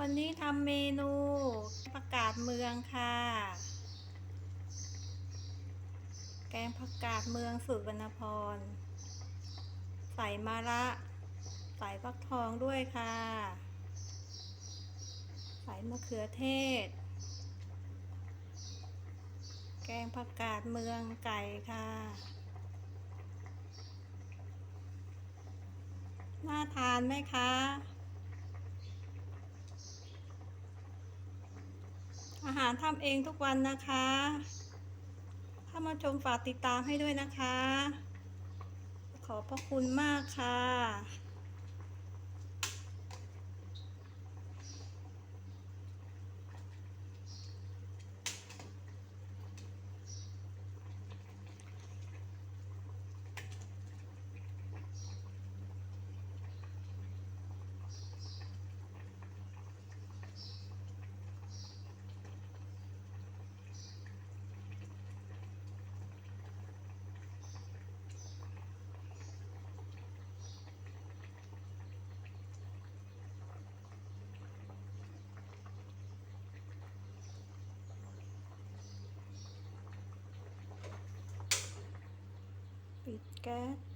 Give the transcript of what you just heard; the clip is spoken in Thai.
วันนี้ทำเมนูผักกาดเมืองค่ะ แกงผักกาดเมืองสูตรวรรณพร ใส่มะระ ใส่ฟักทองด้วยค่ะ ใส่มะเขือเทศ แกงผักกาดเมืองไก่ค่ะ น่าทานไหมคะ อาหารทำเองทุกวันนะคะ ถ้ามาชมฝากติดตามให้ด้วยนะคะ ขอบพระคุณมากค่ะ ปิดแก๊ส